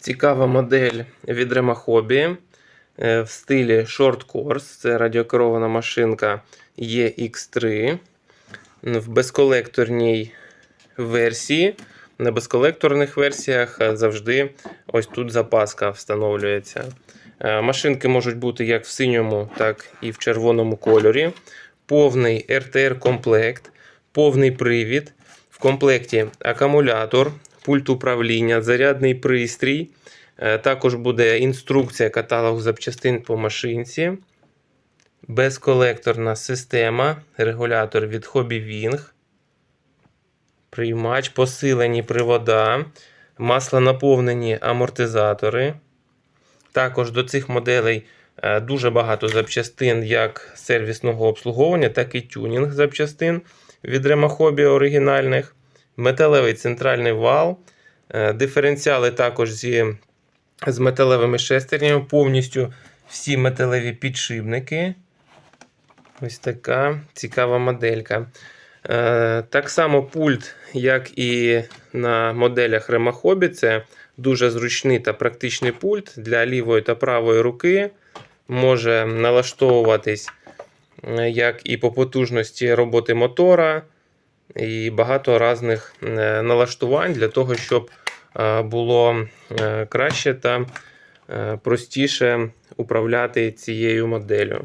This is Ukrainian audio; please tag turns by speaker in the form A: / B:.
A: Цікава модель від Remahobi е, в стилі Short Course. Це радіокерована машинка EX3 в безколекторній версії. На безколекторних версіях е, завжди ось тут запаска встановлюється. Е, Машинки можуть бути як в синьому, так і в червоному кольорі. Повний RTR-комплект, повний привід. В комплекті акумулятор, пульт управління, зарядний пристрій. Е, Також буде інструкція каталог запчастин по машинці. Безколекторна система, регулятор від Hobby Wing. Приймач, посилені привода, маслонаповнені амортизатори. Також до цих моделей е, дуже багато запчастин як сервісного обслуговування, так і тюнінг запчастин від Remahobi оригінальних. Металевий центральний вал. е, Диференціали також зі, з металевими шестернями, повністю всі металеві підшипники. Ось така цікава моделька. Е, Так само пульт, як і на моделях Remahobi, це дуже зручний та практичний пульт для лівої та правої руки. Може налаштовуватись е, як і по потужності роботи мотора, і багато різних е, налаштувань для того, щоб е, було е, краще та простіше управляти цією моделлю.